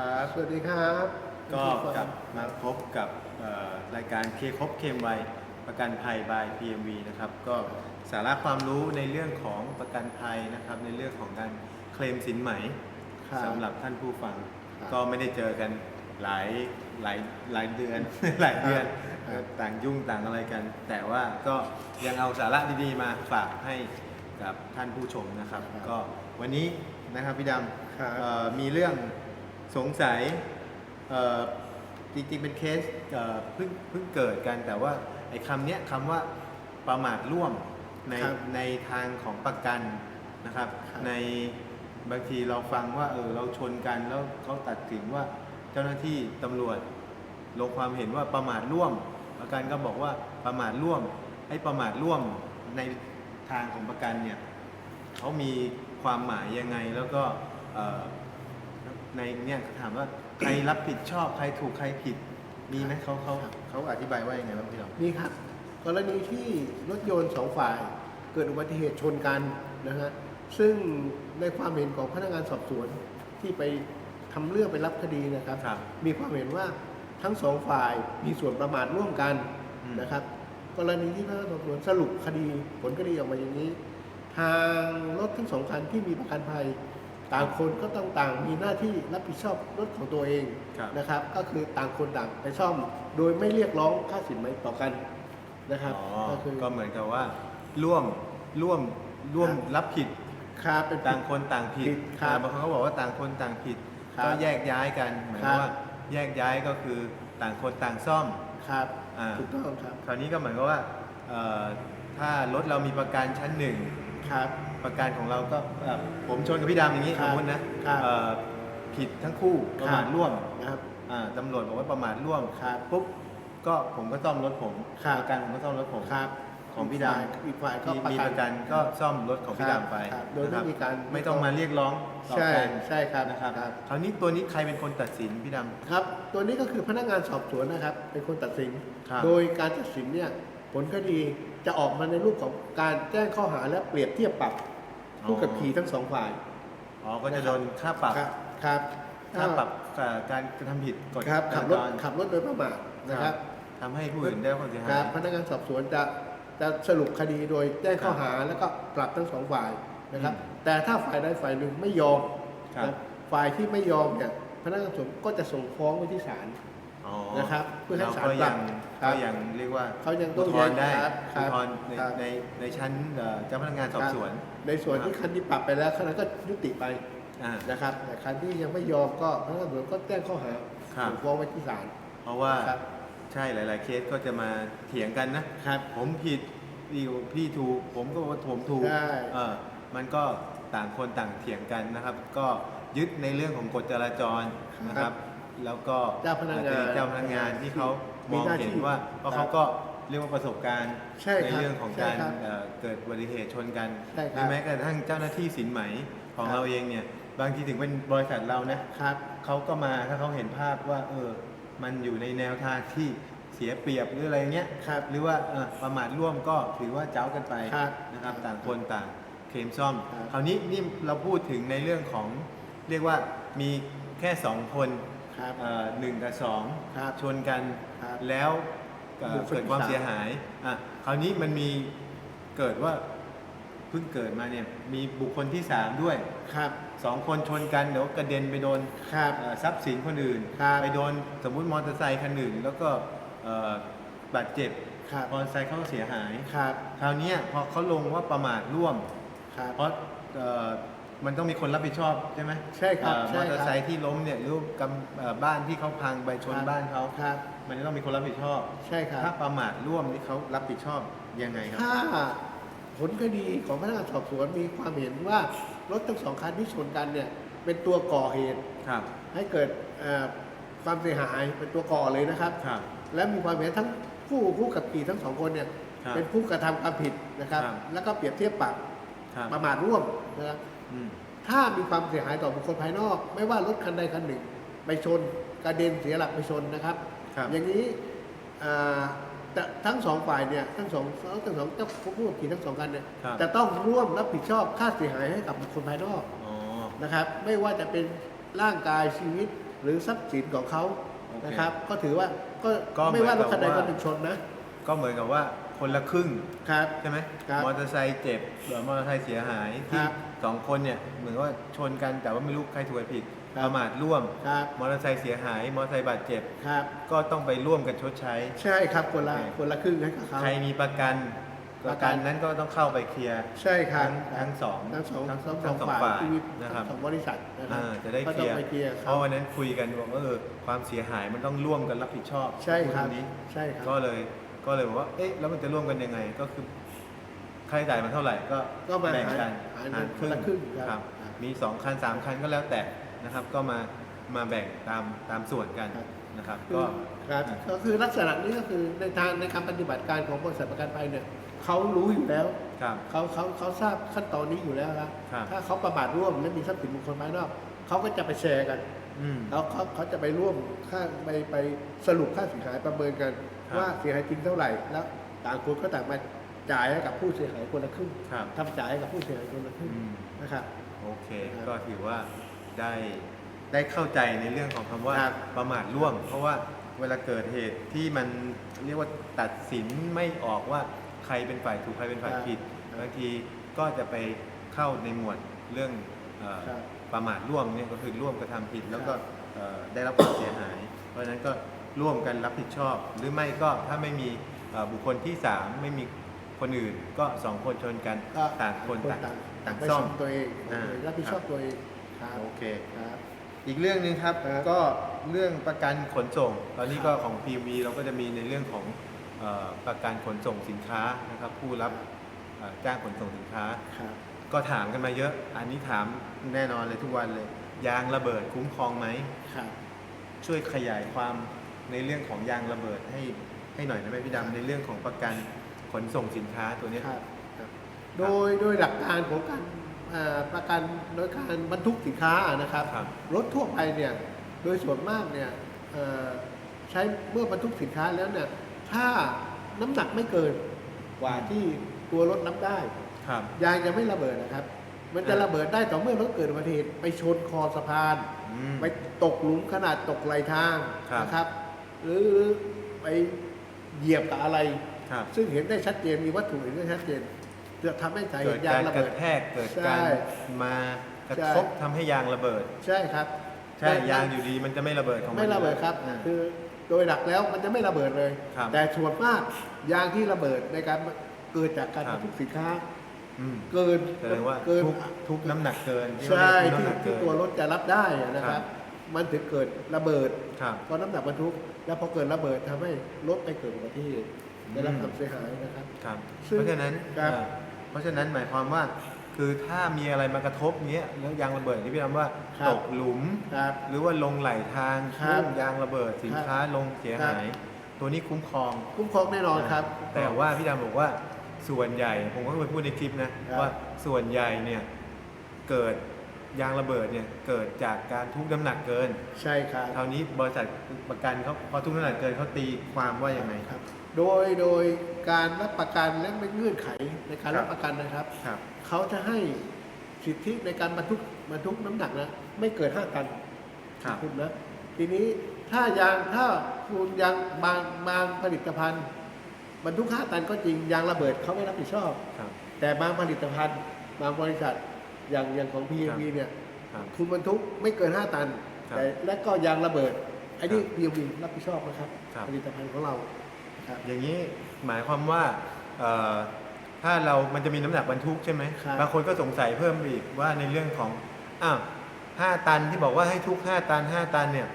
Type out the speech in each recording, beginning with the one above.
วัสดีครับ สวัสดีครับ ก็กลับมาพบกับเอ่อรายการเคครบเคมไวประกันภัยบาย PMV นะครับ ก็สาระความรู้ในเรื่องของประกันภัยนะครับ ในเรื่องของการเคลมสินไหมครับสำหรับท่านผู้ฟังครับก็ไม่ได้เจอกันหลายหลายหลายเดือน หลายเดือนครับต่างยุ่งต่างอะไรกัน แต่ว่าก็ยังเอาสาระดีๆมาฝากให้กับท่านผู้ชมนะครับครับก็วันนี้นะครับพี่ดครับำเอ่อมีเรื่อง สงสัยเอ่อจริงๆเป็นเคสเอ่อเพิ่งเพิ่งเกิดกันแต่ว่าไอ้คำเนี้ยคำว่าประมาทร่วมในครับในทางของประกันนะครับ ครับ ในบางทีเราฟังว่าเออเราชนกันแล้วเขาตัดสินว่าเจ้าหน้าที่ตำรวจลงความเห็นว่าประมาทร่วม ประกันก็บอกว่าประมาทร่วมไอ้ประมาทร่วมในทางของประกันเนี่ยเขามีความหมายยังไงแล้วก็เอ่อ ในเนี่ยถามว่าใครรับผิดชอบใครถูกใครผิด มีไหมเขาเขาเขาอธิบายว่ายังไงบ้างพี่เรานี่ครับ กรณีที่รถยนต์สองฝ่าย เกิดอุบัติเหตุชนกันนะฮะซึ่งในความเห็นของพนักงานสอบสวนที่ไปทำเรื่องไปรับคดีนะครับครับ มีความเห็นว่าทั้งสองฝ่ายมีส่วนประมาทร่วมกันอืมนะครับ กรณีที่พนักงานสอบสวนสรุปคดี ผลคดีออกมาอย่างนี้ ทางรถทั้งสองคันที่มีประกันภัย ต่างคนก็ต้องต่างมีหน้าที่รับผิดชอบรถของตัวเองครับนะครับ ก็คือต่างคนต่างไปซ่อม โดยไม่เรียกร้องค่าสินไหมต่อกันนะครับอ๋อก็คือก็เหมือนกับว่าร่วมร่วมร่วมครับรับผิดครับเป็นต่างคนต่างผิดผิดครับอ่าบางคนเขาบอกว่าต่างคนต่างผิดครับก็แยกย้ายกันหมายครับว่าแยกย้ายก็คือต่างคนต่างซ่อมครับอ่าถูกต้องครับ คราวนี้ก็เหมือนกับว่าเอ่อถ้ารถเรามีประกันชั้นหนึ่ง ครับประกันของเราก็เอ่อผมชนกับพี่ดำอย่างนี้คสรัมบมตินะครับเอ่อผิดทั้งคู่ประมาทครับร่วมนะครับอ่าตำรวจบอกว่าประมาทร่วมครับปุ๊บก็ผมก็ซ่อมรถผมครับประกันผมก็ซ่อมรถผมครับของพี่ดำอีกฝ่ายก็มีประมีกัประกันนก็ซ่อมรถของพี่ครับดำไปครับโดยไม่นะครับมีการ ไม่ต้องมาเรียกร้องต่อใช่กันใช่ครับนะครับครับ คราวนี้ตัวนี้ใครเป็นคนตัดสินพี่ด ครับ ตัวนี้ก็คือพนักงานสอบสวนนะครับ เป็นคนตัดสิน ครับโดยการตัดสินเนี่ย ผลคดีจะออกมาในรูปของการแจ้งข้อหาและเปรียบเทียบปรับผู้ขับขี่ทั้งสองฝ่ายำอ๋อ ก็จะโดนค่าปรับครับครับค่าปรับเอ่อการกระทำผิดกฎครับจขับรรถจรขับรถโดยประมาทนะครับทำให้ผู้อื่นได้รับความเสียคหารับยพนักงานสอบสวนจะจะสรุปคดีโดยแจ้งข้อหาแล้วก็ปรับทั้งสองฝ่ายนะครับอืมแต่ถ้าฝ่ายใดฝ่ายหนึ่งไม่ยอมครับนะฝ่ายที่ไม่ยอมเนี่ยพนักงานสอบสวนก็จะส่งฟ้องไปที่ศาล อ๋อนะครับเพื่อให้เราศาลก็ยังปรับก็ยังเรียกว่าเขายังต้องอุทธรณ์ได้แย้งครับอุทธรณ์ในครับ ในในชั้นเอ่อเจ้าพนักงานสอบสวน ในส่วนที่คันที่ปรับไปแล้วคันนั้นก็ยุติไปอ่า นะครับ แต่คันที่ยังไม่ยอมก็พนักงานสอบสวนก็แจ้งข้อหาครับ ส่งฟ้องไปที่ศาล เพราะว่าครับ ใช่หลาย ๆ เคสก็จะมาเถียงกันนะ ครับ ผมผิดพี่พี่ถูก ผมก็บอกว่าผมถูกใช่ เออมันก็ต่างคนต่างเถียงกันนะครับ ก็ยึดในเรื่องของกฎจราจรนะครับ แล้วก็เจ้าพนักงานเจ้าพนักงานที่เขามมีองหน้าเห็นที่ว่าเพราะครัเขาบก็เรียกว่าประสบการณ์ใช่ครับเรื่องของใช่การครับเอ่อเกิดอุบัติเหตุชนกันใช่ครับหรือแม้กระทั่งเจ้าหน้าที่สินไหมของครับเราเองเนี่ยบางทีถึงเป็นบริษัทเรานะครับเขาก็มาถ้าเขาเห็นภาพว่าเออมันอยู่ในแนวทางที่เสียเปรียบหรืออะไรเงี้ยครับหรือว่าเออประมาทร่วมก็ถือว่าเจ้ากันไปครับนะครับต่างคนต่างเคลมซ่อมครับคราวนี้นี่เราพูดถึงในเรื่องของเรียกว่ามีแค่สองคน ครับเอ่อหนึ่งกับสองครับชนกันครับแล้วเอ่อบุคคลเกิดความที่สาม เสียหายอะคราวนี้มันมีเกิดว่าเพิ่งเกิดมาเนี่ยมีบุคคลที่สามด้วยครับสองคนชนกันเดี๋ยวกระเด็นไปโดน ครับ เอ่อทรัพย์สินคนอื่น ครับไปโดนสมมุติมอเตอร์ไซค์คันอื่นแล้วก็เอ่อบาดเจ็บครับ มอเตอร์ไซค์เขาก็เสียหาย ครับคราวเนี้ยพอเขาลงว่าประมาทร่วม ครับ เพราะเอ่อ มันต้องมีคนรับผิดชอบใช่ไหมใช่ครับเอ่อใช่มครับอเตอร์ไซค์ที่ล้มเนี่ยหรือกำเอ่อบ้านที่เขาพังไปชนครับบ้านเขาครับ มันจะต้องมีคนรับผิดชอบ ใช่ครับ ถ้าประมาทร่วมนี่เขารับผิดชอบยังไงครับ ถ้าผลคดีของพนักงานสอบสวนมีความเห็นว่ารถทั้งสองคันที่ชนกันเนี่ยเป็นตัวก่อเหตุ ครับ ให้เกิดเอ่อความเสียหายเป็นตัวก่อเลยนะครับ ครับ และมีความเห็นทั้งผู้ผู้ขับขี่ทั้งสองคนเนี่ยครับเป็นผู้กระทำความผิดนะครับ ครับแล้วก็เปรียบเทียบปรับครับ ประมาทร่วมนะครับอืม ถ้ามีความเสียหายต่อบุคคลภายนอก ไม่ว่ารถคันใดคันหนึ่ง ไปชนกระเด็นเสียหลักไปชนนะครับ ครับ อย่างนี้อ่าแต่ทั้งสองฝ่ายเนี่ยทั้งสองทั้งสองเจ้าผู้ขับขี่ทั้งสองคันเนี่ยครับ จะต้องร่วมรับผิดชอบค่าเสียหายให้กับบุคคลภายนอก อ๋อ นะครับไม่ว่าจะเป็นร่างกายชีวิตหรือทรัพย์สินของเขาโอเคนะครับ ก็ถือว่าก็ก็ไม่ว่าเหมืรอนถกับคันใดว่าคันหนึ่งชนนะก็เหมือนกับว่าคนละครึ่ง ครับ ใช่ไหมครับมอเตอร์ไซค์เจ็บหรือมอเตอร์ไซค์เสียหายคที่รับ สองคนเนี่ยเหมือนว่าชนกันแต่ว่าไม่รู้ใครถูกใครผิดครับประมาทร่วม ครับ มอเตอร์ไซค์เสียหาย มอเตอร์ไซค์บาดเจ็บ ครับ ก็ต้องไปร่วมกันชดใช้ ใช่ครับคนละโอเคคนละครึ่งให้กับเขา ใครมีประกัน ปประระกักัน นนั้นก็ต้องเข้าไปเคลียร์ ใช่ครับทั้งทั้งสองทั้งสองทั้งทั้งสทั้องงสองฝ่ายฝ่ายที่มีนะครับ ทั้งสองบริษัทนะครัอ่าจะได้ก็เคต้ลีอยงร์ไปเคลียร์เพเขาราะวันนั้นคุยกันบอกว่าเออความเสียหายมันต้องร่วมกันรับผิดชอบใช่ครับนนี้ ใช่ครับ ก็เลยก็เลยบอกว่า เอ๊ะ แล้วมันจะร่วมกันยังไง ก็คือ ค่าใช้จ่ายมันเท่าไหร่ก็ก็มาแบ่งกันหารหารครึ่คนละครึ่งงครับครับมีสองคันสามคันก็แล้วแต่นะครับ ก็มามาแบ่งตามตามส่วนกันครับ นะครับคืก็อครับก็คือลักษณะนี้ก็คือในทางในการปฏิบัติการของบริษัทประกันภัยเนี่ยเขารู้อยู่แล้วครับ เขาเขาเขาทราบขั้นตอนนี้อยู่แล้วครับครับ ถ้าเขาประมาทร่วมและมีทรัพย์สินบุคคลภายนอกเขาก็จะไปแชร์กันอืม แล้วเขาเขาจะไปร่วมค่าไปไปสรุปค่าเสียหายประเมินกัน ครับ ว่าเสียหายจริงเท่าไหร่แล้วต่างคนก็ต่างมา จ่ายให้กับผู้เสียหายคนละครึ่งครับ ทำจ่ายให้กับผู้เสียหายคนละครึ่งอืม นะครับ โอเค ครับก็ถือว่าได้ได้เข้าใจในเรื่องของคำว่าครับประมาทร่วม เพราะว่าเวลาเกิดเหตุที่มันเรียกว่าตัดสินไม่ออกว่าใครเป็นฝ่ายถูกใครเป็นฝ่ายผิดบางทีก็จะไปเข้าในหมวดเรื่องเอ่อครับประมาทร่วมเนี่ยก็คือร่วมกระทำผิด แล้วก็ครับ เอ่อได้รับความเสียหาย เพราะฉะนั้นก็ร่วมกันรับผิดชอบ หรือไม่ก็ถ้าไม่มีเอ่อบุคคลที่สามไม่มี คนอื่นก็สองคนชนกันก็ต่างคนต่างต่างต่างไปซ่ซ่ออมมตัวเองอ่ารับผิดชอบตัวเองครับโอเคครับอีกเรื่องหนึ่งครับครับก็เรื่องประกันขนส่ง ตอนนี้ครับก็ของ PV เราก็จะมีในเรื่องของเอ่อประกันขนส่งสินค้านะครับ ผู้รับเอ่อจ้างขนส่งสินค้าครับก็ถามกันมาเยอะ อันนี้ถามแน่นอนเลยทุกวันเลย ยางระเบิดคุ้มครองไหมครับช่วยขยายความในเรื่องของยางระเบิดให้ให้หน่อยนะแม่พี่ดำในเรื่องของประกัน ขนส่งสินค้าตัวเนี้ย ครับครับโดยโดยหลักการของการเอ่อประกันโดยการบรรทุกสินค้านะครับครับ รถทั่วไปเนี่ยโดยส่วนมากเนี่ยเอ่อใช้เมื่อบรรทุกสินค้าแล้วเนี่ยถ้าน้ำหนักไม่เกินกว่าที่ตัวรถนับได้ ครับ ยางจะไม่ระเบิดนะครับ มันจะอ่า ระเบิดได้ต่อเมื่อรถเกิดอุบัติเหตุไปชนคอสะพาน อืม ไปตกหลุมขนาดตกไหลทางครับ นะครับ หรือไปเหยียบกับอะไร ครับซึ่งเห็นได้ชัดเจนมีวัตถุเห็นได้ชัดเจนจะทำให้สาเหเกิดตุยากางรระกเบิระด แทกเกิดใช่การมากระใช่ ทบทำให้ยางระเบิด ใช่ครับใช่แต่ยางอยู่ดีมันจะไม่ระเบิดของมันไม่ระเบิดครับ อ่า คือโดยหลักแล้วมันจะไม่ระเบิดเลย ครับแต่ส่วนมากยางที่ระเบิดในการเกิดจากการครับ บรรทุกสินค้า อืมเกินแสดงว่าเกินทุกทุกน้ำหนักเกินใช่ที่ที่น้ำหนักเกิที่นตัวรถจะรับได้นะคครัรับ บ มันถึงเกิดระเบิดครับ เพราะน้ำหนักบรรทุก แล้วพอเกิดระเบิดทำให้รถไปเกิดอุบัติเหตุ ได้รับอืมความเสียหายนะครับ ครับ ซึ่งเพราะฉะนั้นครับ เอ่อเพราะฉะนั้นหมายความว่า คือถ้ามีอะไรมากระทบเงี้ยแล้วยางระเบิดที่พี่ทำว่าครับตกหลุม ครับ หรือว่าลงไหลทางครับพุ่งยางระเบิดสินค้าลงเสียหายตัวนี้คุ้มครอง คุ้มครองแน่นอนครับ แต่ว่าพี่ดำบอกว่าส่วนใหญ่ผมก็เคยพูดในคลิปนะครับ ว่าส่วนใหญ่เนี่ยเกิดยางระเบิดเนี่ยเกิดจากการทุกน้ำหนักเกินใช่ครับ คราวนี้บริษัทประกันเขาพอทุกน้ำหนักเกินเขาตีความว่ายังไง ครับ โดยโดยการรับประกันและไม่เงื่อนไขในการครับรับประกันนะครับ ครับ เขาจะให้สิทธิในการบรรทุกบรรทุกน้ำหนักนะไม่เกิน5ตันครับคุณนะทีนี้ถ้ายางถ้าคุณยางบางบางผลิตภัณฑ์บรรทุก5ตันก็จริงยางระเบิดเขาไม่รับผิดชอบ ครับ แต่บางผลิตภัณฑ์บางบริษัทอย่างอย่างของ PMV เนี่ย ครับ คุณบรรทุกไม่เกิน 5 ตัน ครับแต่และก็ยางระเบิดไอ้นี่ ครับ PMV รับผิดชอบนะครับ ครับ ผลิตภัณฑ์ของเรา ครับอย่างนี้หมายความว่าเอ่อถ้าเรามันจะมีน้ำหนักบรรทุกใช่ไหมครับ บางคนก็สงสัยเพิ่มอีกว่าในเรื่องของอ้าวห้าตันที่บอกว่าให้ทุกห้าตันห้าตันเนี่ย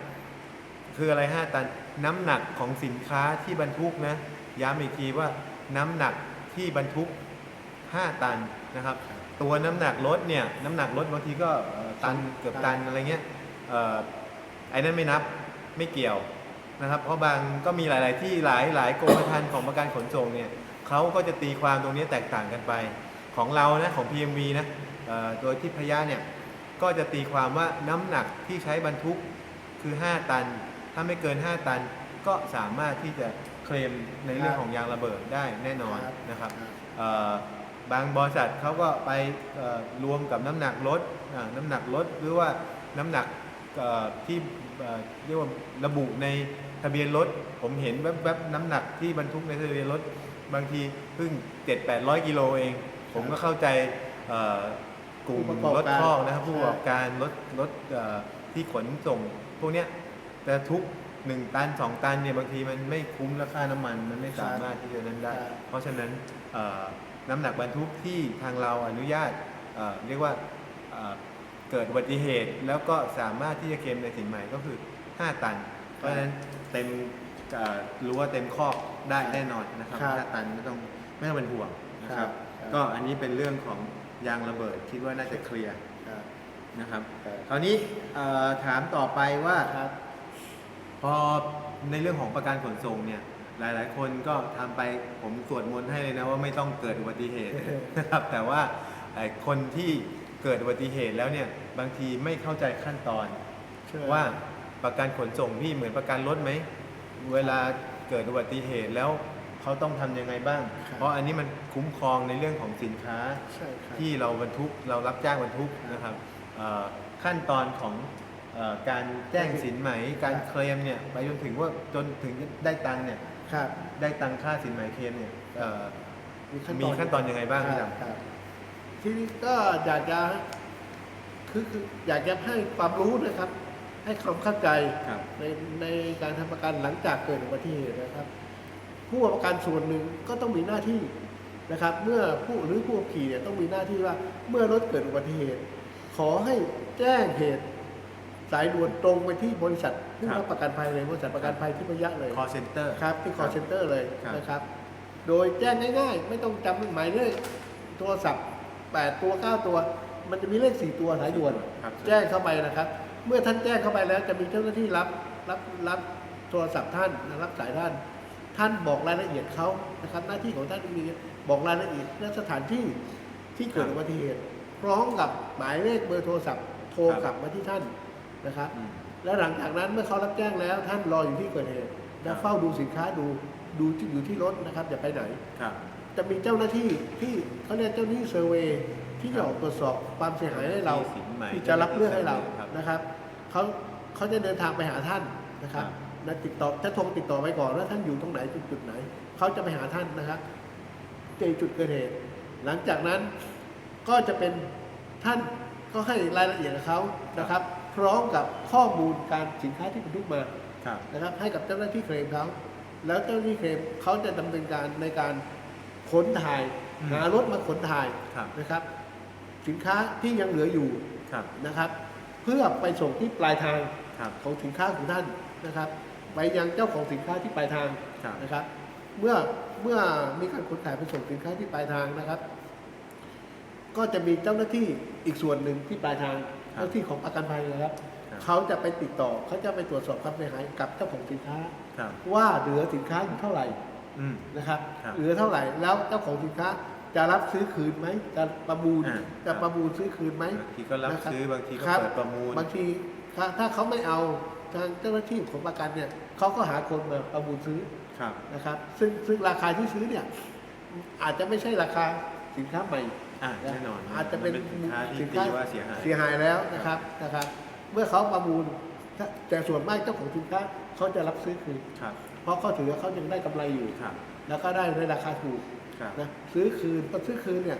คืออะไรห้าตันน้ำหนักของสินค้าที่บรรทุกนะย้ำอีกทีว่าน้ำหนักที่บรรทุก 5 ตันนะครับ ตัวน้ำหนักรถเนี่ยน้ำหนักรถบางทีก็เอ่อตันเกือบตันอะไรเงี้ยเอ่อไอ้นั่นไม่นับไม่เกี่ยว นะครับ เพราะบางก็มีหลาย ๆ ที่หลายหลายกรมธรรม์ของประกันขนส่งเนี่ยเขาก็จะตีความตรงนี้แตกต่างกันไป ของเรานะของ PMV นะเอ่อโดยที่พยาเนี่ยก็จะตีความว่าน้ำหนักที่ใช้บรรทุกคือ 5 ตัน ถ้าไม่เกิน 5 ตันก็สามารถที่จะเคลมในเรื่องของยางระเบิดได้แน่นอนครับนะครับครับเอ่อบางบริษัทเขาก็ไปเอ่อรวมกับน้ำหนักรถอ่าน้ำหนักรถหรือว่าน้ำหนักเอ่อที่เอ่อเรียกว่าระบุใน ทะเบียนรถผมเห็นแวบๆน้ำหนักที่บรรทุกในทะเบียนรถบางทีเพิ่ง7 8 0 0กิโลเอง ผมก็เข้าใจเอ่อกลุ่มผู้ประกอบรถการคอกนะครับใช่ผู้ประกอบการรถรถเอ่อที่ขนส่ง พวกเนี้ยแต่ทุก1ตัน2ตันเนี่ยบางทีมันไม่คุ้มราคาน้ำมันมันไม่สามารถที่จะนั้นได้ ครับ เพราะฉะนั้นเอ่อน้ำหนักบรรทุกที่ทางเราอนุญาตเอ่อเรียกว่าเอ่อเกิดอุบัติเหตุแล้วก็สามารถที่จะเคลมในสินใหม่ก็คือ 5 ตัน เพราะฉะนั้นเต็มเอ่อรู้ว่าเต็มคอกได้แน่นอนนะครับครับ5ตันไม่ต้องไม่ต้องเป็นห่วงนะครับครับ ก็อันนี้เป็นเรื่องของยางระเบิดคิดว่าน่าจะเคลียร์ครับ นะครับครับคราวนี้เอ่อถามต่อไปว่า ครับ พอในเรื่องของประกันขนส่งเนี่ยหลาย ๆ คนก็ทำไปผมสวดมนต์ให้เลยนะว่าไม่ต้องเกิดอุบัติเหตุ นะครับแต่ว่าไอ้คนที่เกิดอุบัติเหตุแล้วเนี่ยบางทีไม่เข้าใจขั้นตอน ใช่ ว่า ประกันขนส่งพี่เหมือนประกันรถไหม เวลาเกิดอุบัติเหตุแล้วเขาต้องทำยังไงบ้าง ครับเพราะอันนี้มันคุ้มครองในเรื่องของสินค้าใช่ครับ ที่เราบรรทุกเรารับจ้างบรรทุกนะครับเอ่อขั้นตอนของเออการแจ้งสินไหม การเคลมเนี่ยไปจนถึงว่าจนถึงได้ตังค์เนี่ยครับได้ตังค่าสินไหมเคลมเนี่ยเอ่อ มีขั้นมีขั้นตอนยังไงบ้างพี่ครับดำครับทีนี้ก็อยากจะคือคืออยากจะให้ความรู้นะครับ ให้ความเข้าใจครับ ในในการทำประกันหลังจากเกิดอุบัติเหตุนะครับ ผู้ประกันส่วนหนึ่งก็ต้องมีหน้าที่นะครับ เมื่อผู้หรือผู้ขับขี่เนี่ยต้องมีหน้าที่ว่าเมื่อรถเกิดอุบัติเหตุ ขอให้แจ้งเหตุสายด่วนตรงไปที่บริษัทผู้ครับรับประกันภัยเลยบริษัทประกันภัยที่พยะเลย call center ครับที่ call center เลยครับ นะครับ โดยแจ้งง่ายๆ ไม่ต้องจำหมายเลขโทรศัพท์ 8 ตัว 9 ตัว มันจะมีเลข 4 ตัวสายด่วน ครับ แจ้งเข้าไปนะครับ เมื่อท่านแจ้งเข้าไปแล้ว จะมีเจ้าหน้าที่รับรับรับโทรศัพท์ท่านรับสายท่าน ท่านบอกรายละเอียดเขานะครับ หน้าที่ของท่านมีบอกรายละเอียดและสถานที่ที่เกิดอุบัติเหตุพร้อมกับหมายเลขเบอร์โทรศัพท์โทรกลับมาที่ท่านนะครับอืมแล้วหลังจากนั้นเมื่อเขารับแจ้งแล้ว ท่านรออยู่ที่เกิดเหตุครัแล้บวเฝ้าดูสินค้าดูดูที่อยู่ที่รถนะครับอย่าไปไหนครับจะมีเจ้าหน้าที่ที่เขาเรียกเจ้าหน้าที่เซอร์เวย์ที่จะออกตรวจสอบความเสียหายให้เราที่สินไหมที่จะรับเรื่องให้เราครับ นะครับเขาเขาจะเดินทางไปหาท่านนะครับครับและติดต่อจะโทรติดต่อไปก่อนว่าท่านอยู่ตรงไหนจุดจุดไหนเขาจะไปหาท่านนะครับเจอจุดเกิดเหตุ หลังจากนั้นก็จะเป็นท่านก็ให้รายละเอียดกับเขานะครับ พร้อมกับข้อมูลการสินค้าที่บรรทุกมาครับนะครับ ให้กับเจ้าหน้าที่เคลมเขาแล้วเจ้าหน้าที่เคลมเขาจะดำเนินการในการขนถ่ายอืมหารถมาขนถ่ายครับนะครับ สินค้าที่ยังเหลืออยู่ครับนะครับ เพื่อไปส่งที่ปลายทางครับของสินค้าของท่านนะครับ ไปยังเจ้าของสินค้าที่ปลายทางครับนะครับ เมื่อเมื่อมีการขนถ่ายไปส่งสินค้าที่ปลายทางนะครับ ก็จะมีเจ้าหน้าที่อีกส่วนหนึ่งที่ปลายทางครับเจ้าที่ของประกันภัยนะครับครับ เขาจะไปติดต่อเขาจะไปตรวจสอบความเสียหายกับเจ้าของสินค้าครับว่าเหลือสินค้าอยู่เท่าไหร่อืมนะครับครับ เหลือเท่าไหร่แล้วเจ้าของสินค้า จะรับซื้อคืนไหมจะประมูลอ่า จะประมูลซื้อคืนไหม บางทีก็รับนะครับซื้อบางทีก็ครับ เปิดประมูล บางทีถ้าถ้าเขาไม่เอาทางเจ้าหน้าที่ของประกันเนี่ยเขาก็หาคนมาประมูลซื้อครับ นะครับ ซึ่งซึ่งราคาที่ซื้อเนี่ยอาจจะไม่ใช่ราคาสินค้าใหม่ อ่าแน่นอนอาจจะเป็นมันสินค้าที่สินตีค้าว่าเสียหาย เสียหายแล้วนะครับนะครับ เมื่อเขาประมูลถ้าแต่ส่วนมากเจ้าของสินค้าเขาจะรับซื้อคืนครับ เพราะเขาถือว่าเขายังได้กำไรอยู่ ครับ แล้วก็ได้ในราคาถูกครับ นะซื้อคืนพอซื้อคืนเนี่ย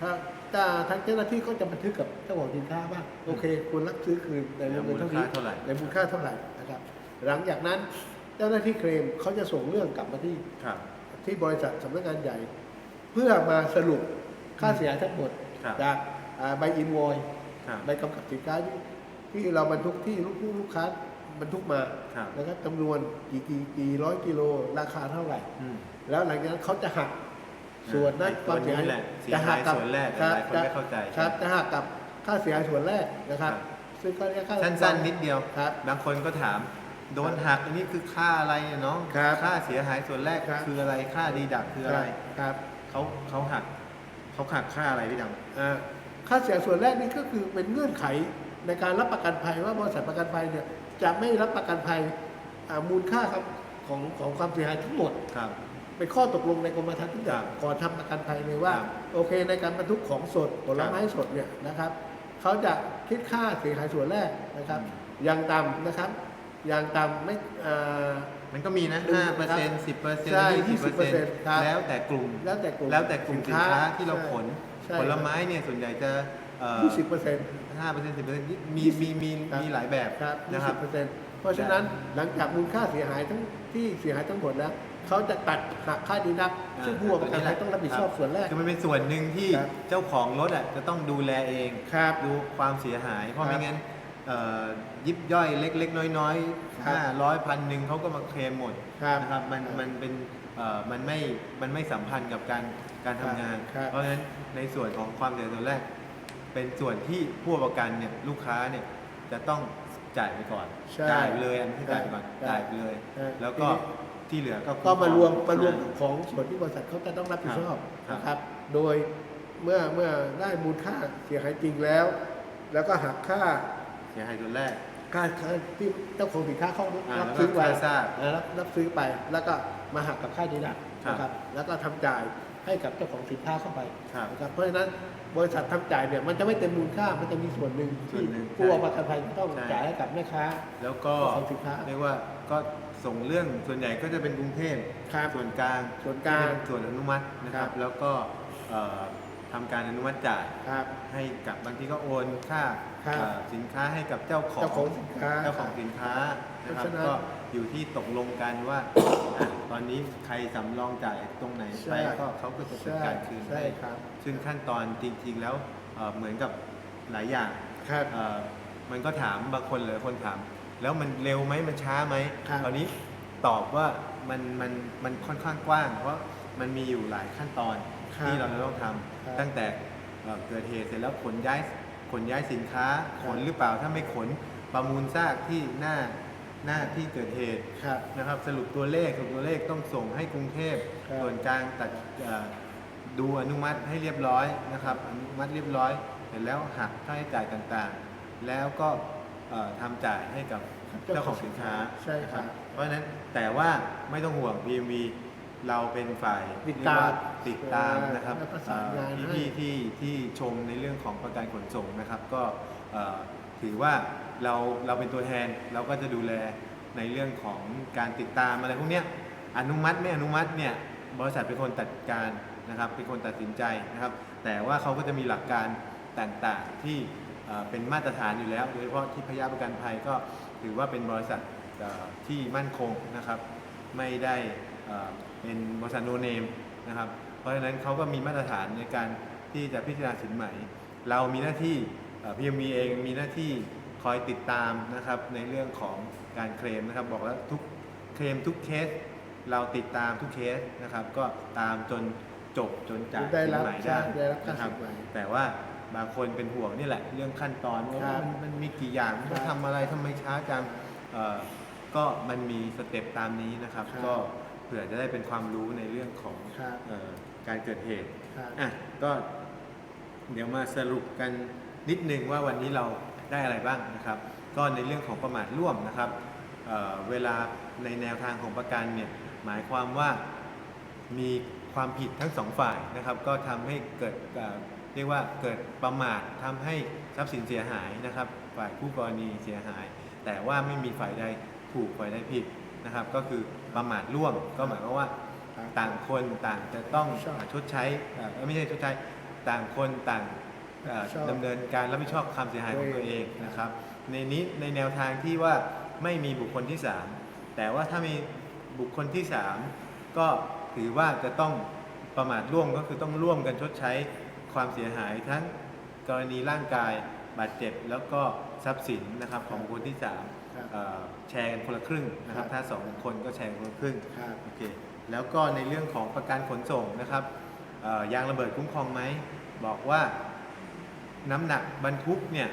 ถ้าถ้าทางเจ้าหน้าที่ก็จะบันทึกกับเจ้าของสินค้าว่าโอเคคุณรับซื้อคืนในวงเงินเท่านี้มูลค่าเท่าไหร่ในมูลค่าเท่าไหร่นะครับ หลังจากนั้นเจ้าหน้าที่เคลมเขาจะส่งเรื่องกลับมาที่ครับที่บริษัทสำนักงานใหญ่ เพื่อมาสรุปค่าเสียหายทั้งหมดครับจากอ่าใบอินวอยครับใบกำกับสินค้าที่ที่เราบรรทุกที่ลูกผู้ลูกค้าบรรทุกมาครับนะครับจำนวนกี่กี่กี่ร้อยกิโลราคาเท่าไหร่อืมแล้วหลังจากนั้นเขาจะหัก ส่วนนั้นไอ้ความเสียหายตัวนี้แหละเสียจะหายหักกับส่วนแรกครับหลายคนไม่เข้าใจครับจะหักกับค่าเสียหายส่วนแรกนะครับครับ ซึ่งก็เรียกค่าสั้นๆนิดเดียวครับบางคนก็ถามโดนหักอันนี้คือค่าอะไรเนี่ยน้องครับค่าเสียหายส่วนแรกครับคืออะไรค่าดีดักคืออะไรครับเขาเขาหักเขาหักค่าอะไรพี่ดอ่าค่าเสียหายส่วนแรกนี่ก็คือเป็นเงื่อนไขในการรับประกันภัยว่าบริษัทประกันภัยเนี่ยจะไม่รับประกันภัยอ่ามูลค่าครับของของความเสียหายทั้งหมดำครับ เป็นข้อตกลงในกรมธรรม์ทุกอย่างครับก่อนทำประกันภัยเลยว่าครับโอเคในการบรรทุกของสดผลไม้สดเนี่ยนะครับเขาจะคิดค่าเสียหายส่วนแรกนะครับอืมอย่างต่ำนะครับอย่างต่ำไม่เอ่อมันก็มีนะหนึ่งห้าเปอร์เซ็นต์สิบเปอร์เซ็นต์ใช่ยี่สิบเปอร์เซ็นต์ครับแล้วแต่กลุ่มแล้วแต่กลุ่มแล้วแต่กลุ่มสินค้าที่เราขนใช่ผลไม้เนี่ยส่วนใหญ่จะยี่สิบเปอร์เซ็นต์ห้าเปอร์เซ็นต์สิบเปอร์เซ็นต์มีมีมีครับมีหลายแบบครับนะยี่ครัสิบบเปอร์เซ็นต์เพราะฉะนั้นหลังจากมูลค่าเสียหายทั้งที่เสียหายทั้งหมดแล้ว เขาจะตัดหักค่าดีดักอ่าซึ่งผู้ประกันภัยต้องรับผิดชอบส่วนแรก คือมันเป็นส่วนหนึ่งที่ครับเจ้าของรถอะจะต้องดูแลเองครับดูความเสียหาย เพราะครับไม่งั้นเอ่อยิบย่อยเล็ก ๆ น้อยๆครับห้าร้อยพันหนึ่งเขาก็มาเคลมหมดครับนะครับมันครับมันเป็นเอ่อมันไม่มันไม่สัมพันธ์กับการการทำงาน ครับ เพราะฉะนั้นในส่วนของความเสียหายส่วนแรก เป็นส่วนที่ผู้ประกันเนี่ยลูกค้าเนี่ยจะต้องจ่ายไปก่อนใช่จ่ายไปเลยอันที่จ่ายไปก่อนใช่จ่ายไปเลย ใช่แล้วก็ทีนี้ ที่เหลือก็ก็มารวมคุ้มารวมครองของส่วนที่บริษัทเขาจะต้องรับผิดชอบครับนะครับ โดยเมื่อเมื่อได้มูลค่าเสียหายจริงแล้ว แล้วก็หักค่าเสียหายส่วนแรกค่าค่าที่เจ้าของสินค้าเขาอ่ารับซื้อไปแล้วก็ค่าทราบอ่ารับรับซื้อไป แล้วก็มาหักกับค่าดีดักครับนะครับ แล้วก็ทำจ่ายให้กับเจ้าของสินค้าเข้าไปครับนะครับเพราะฉะนั้นบริษัททำจ่ายเนี่ยมันจะไม่เต็มมูลค่ามันจะมีส่วนหนึ่งส่วที่นหนึ่งผู้ประกันภัยต้องใช่จ่ายให้กับแม่ค้า แล้วก็เจ้าของสินค้าเรียกว่าก็ ส่งเรื่องส่วนใหญ่ก็จะเป็นกรุงเทพครับส่วนกลางส่วนกลางที่เป็นส่วนอนุมัตินะคครัรับบแล้วก็เอ่อทำการอนุมัติจ่ายครับให้กับบางทีก็โอนค่าครับเอ่อสินค้าให้กับเจ้าของเจ้าของสินค้าเจ้าของสินค้านะครับเพราะฉะนั้นก็อยู่ที่ตกลงกันว่าอะตอนนี้ใครสำรองจ่ายตรงไหนใช่ไปก็เขาก็จะเป็นใช่การคืนใช่ให้ครับซึ่งขั้นตอนจริง ๆ แล้วเอ่อเหมือนกับหลายอย่างครับเอ่อมันก็ถามบางคนเลยคนถาม แล้วมันเร็วไหมมันช้าไหมครับ คราวนี้ตอบว่ามันมันมันค่อนข้างกว้าง เพราะมันมีอยู่หลายขั้นตอนครับที่เราจะต้องทครับำตั้งแต่เอ่อเกิดเหตุเสร็จแล้วขนย้ายขนย้ายสินค้าขนหรือเปล่าถ้าไม่ขนประมูลซากที่หน้าหน้าที่เกิดเหตุ ครับ นะครับสรุปตัวเลขสรุปตัวเลขต้องส่งให้กรุงเทพครับส่วนกลางตัดเอ่อดูอนุมัติให้เรียบร้อยนะครับอนุมัติเรียบร้อย เสร็จแล้วหักค่าใช้จ่ายต่างๆ แล้วก็เอ่อทำจ่ายให้กับเจ้าของสินค้าใช่ครับ นะเพราะฉะนั้นแต่ว่าไม่ต้องห่วง PMV เราเป็นฝ่ายติดตามเรียกว่าติดตามนะครับและประสานงานเอ่อให้พี่ๆที่ที่ชมในเรื่องของประกันขนส่งนะครับ ก็เอ่อถือว่าเราเราเป็นตัวแทนเราก็จะดูแลในเรื่องของการติดตามอะไรพวกเนี้ยอนุมัติไม่อนุมัติเนี่ยบริษัทเป็นคนจัดการนะครับเป็นคนตัดสินใจนะครับ แต่ว่าเขาก็จะมีหลักการต่างๆที่ เอ่อเป็นมาตรฐานอยู่แล้ว โดยเฉพาะที่พยาประกันภัยก็ถือว่าเป็นบริษัทเอ่อที่มั่นคงนะครับ ไม่ได้เอ่อเป็นบริษัทโนเนมนะครับ เพราะฉะนั้นเขาก็มีมาตรฐานในการที่จะพิจารณาสินใหม่ เรามีหน้าที่พีเอ็มวีเองมีหน้าที่คอยติดตามนะครับในเรื่องของการเคลมนะครับ บอกแล้วทุกเคลมทุกเคส เราติดตามทุกเคสนะครับ ก็ตามจนจบจนจ่ายได้สินรับใหม่ใช่ได้ได้รับค่านะครับสินใหม่แต่ว่า บางคนเป็นห่วงนี่แหละ เรื่องขั้นตอนว่าครับมันมันมีกี่อย่างมันต้องครับทำอะไรทำไมช้าจังเอ่อก็มันมีสเต็ปตามนี้นะครับ ครับก็เผื่อจะได้เป็นความรู้ในเรื่องของครับ เอ่อการเกิดเหตุ ครับ อะก็เดี๋ยวมาสรุปกันนิดนึงว่าวันนี้เราได้อะไรบ้างนะครับ ก็ในเรื่องของประมาทร่วมนะครับเอ่อเวลาในแนวทางของประกันเนี่ยหมายความว่ามีความผิดทั้งสองฝ่ายนะครับ ก็ทำให้เกิดเอ่อ เรียกว่าเกิดประมาททำให้ทรัพย์สินเสียหายนะครับ ฝ่ายคู่กรณีเสียหาย แต่ว่าไม่มีฝ่ายใดถูกฝ่ายใดผิดนะครับ ก็คือประมาทร่วมก็หมายความว่าครับต่างคนต่างจะต้องชอบชดใช้เอ่อไม่ใช่ชดใช้ต่างคนต่างเอ่อชอบดำเนินการรับผิดชอบความเสียหายของตัตัววเอเองงนะครับ ในนี้ในแนวทางที่ว่าไม่มีบุคคลที่ 3 แต่ว่าถ้ามีบุคคลที่ 3 ก็ถือว่าจะต้องประมาทร่วมก็คือต้องร่วมกันชดใช้ ความเสียหายทั้งกรณีร่างกายบาดเจ็บแล้วก็ทรัพย์สินนะครับของบุคคลที่3ครับเอ่อแชร์กันคนละครึ่งนะครับ ครับถ้าสองคนก็แชร์กันคนละครึ่งครับ โอเคแล้วก็ในเรื่องของประกันขนส่งนะครับเอ่อยางระเบิดคุ้มครองไหมบอกว่า น้ำหนักบรรทุกเนี่ย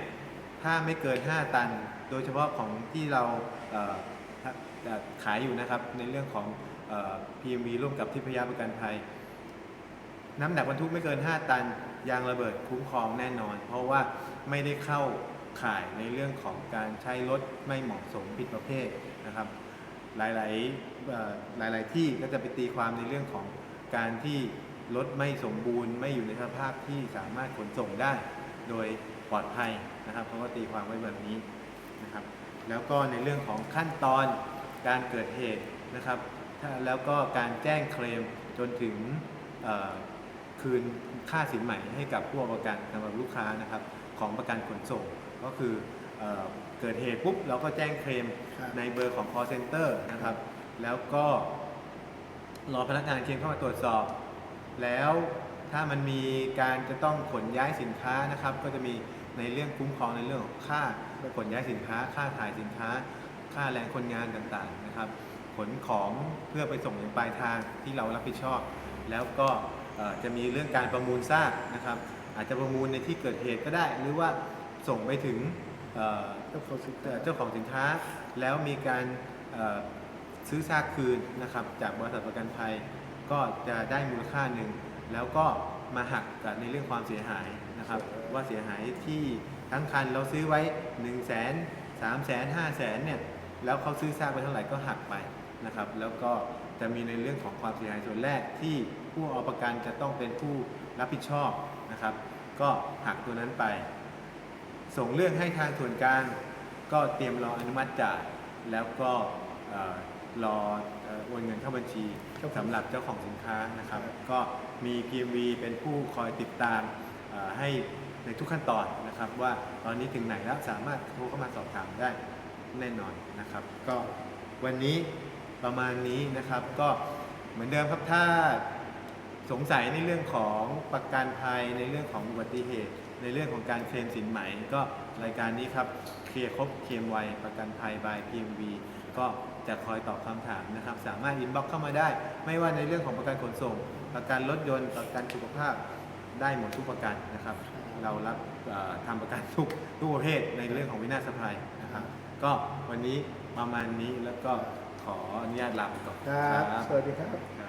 ถ้าไม่เกิน 5 ตัน โดยเฉพาะของที่เราเอ่อถ้าเอ่อขายอยู่นะครับ ในเรื่องของเอ่อ PMV ร่วมกับทิพยประกันภัย น้ำหนักบรรทุกไม่เกิน 5 ตัน ยางระเบิดคุ้มครองแน่นอน เพราะว่าไม่ได้เข้าข่ายในเรื่องของการใช้รถไม่เหมาะสมผิดประเภทนะครับ หลายๆหลาย ๆ ที่ก็จะไปตีความในเรื่องของการที่รถไม่สมบูรณ์ ไม่อยู่ในสภาพที่สามารถขนส่งได้ โดยปลอดภัยนะครับเขาก็ตีความไว้แบบนี้นะครับ แล้วก็ในเรื่องของขั้นตอนการเกิดเหตุนะครับแล้วก็การแจ้งเคลมจนถึง คืนค่าสินใหม่ให้กับผู้ประกันสำหรับลูกค้านะครับของประกันขนส่งก็คือเออเกิดเหตุปุ๊บเราก็แจ้งเคลมครับ ในเบอร์ของ call center นะครับ แล้วก็รอพนักงานเคลมเข้ามาตรวจสอบ แล้วถ้ามันมีการจะต้องขนย้ายสินค้านะครับ ก็จะมีในเรื่องคุ้มครองในเรื่องของค่าขนย้ายสินค้า ค่าถ่ายสินค้า ค่าแรงคนงานต่างๆนะครับ ขนของเพื่อไปส่งยังปลายทางที่เรารับผิดชอบ แล้วก็เอ่อ จะมีเรื่องการประมูลซากนะครับ อาจจะประมูลในที่เกิดเหตุก็ได้ หรือว่าส่งไปถึงเจ้าของสินเอ่ค้าเจ้าของสินค้า แล้วมีการซื้อซากคืนนะครับ จากบริษัทประกันภัยก็จะได้มูลค่าหนึ่ง แล้วก็มาหักกับในเรื่องความเสียหายนะครับ ว่าเสียหายที่ทั้งคันเราซื้อไว้1นึ่งแสนสามแสนห้าแสนเนี่ยแล้วเขาซื้อซากไปเท่าไหร่ก็หักไปนะครับ แล้วก็ จะมีในเรื่องของความเสียหายส่วนแรกที่ผู้เอาประกันจะต้องเป็นผู้รับผิดชอบนะครับ ก็หักตัวนั้นไป ส่งเรื่องให้ทางส่วนกลางก็เตรียมรออนุมัติจ่ายแล้วก็เอ่อรอเอ่อโอนเงินเข้าบัญชีสำหรับเจ้าของสินค้านะครับ ก็มี PMV เป็นผู้คอยติดตามเอ่อให้ในทุกขั้นตอนนะครับ ว่าตอนนี้ถึงไหนแล้วสามารถโทรเข้ามาสอบถามได้แน่นอนนะครับ ก็วันนี้ ประมาณนี้นะครับก็เหมือนเดิมครับถ้าสงสัยในเรื่องของประกันภัยในเรื่องของอุบัติเหตุ ในเรื่องของการเคลมสินไหม ก็รายการนี้ครับเคลียร์ครบเคลมไวประกันภัย by PMV ก็จะคอยตอบคำถามนะครับ สามารถอินบ็อกเข้ามาได้ ไม่ว่าในเรื่องของประกันขนส่ง ประกันรถยนต์ประกันสุขภาพได้หมดทุกประกันนะครับ เรารับทำประกันทุกทุกประเภทในเรื่องของวินาศภัยนะครับ ก็วันนี้ประมาณนี้แล้วก็ ขออนุญาตลาไปก่อน ครับ สวัสดีครับครับ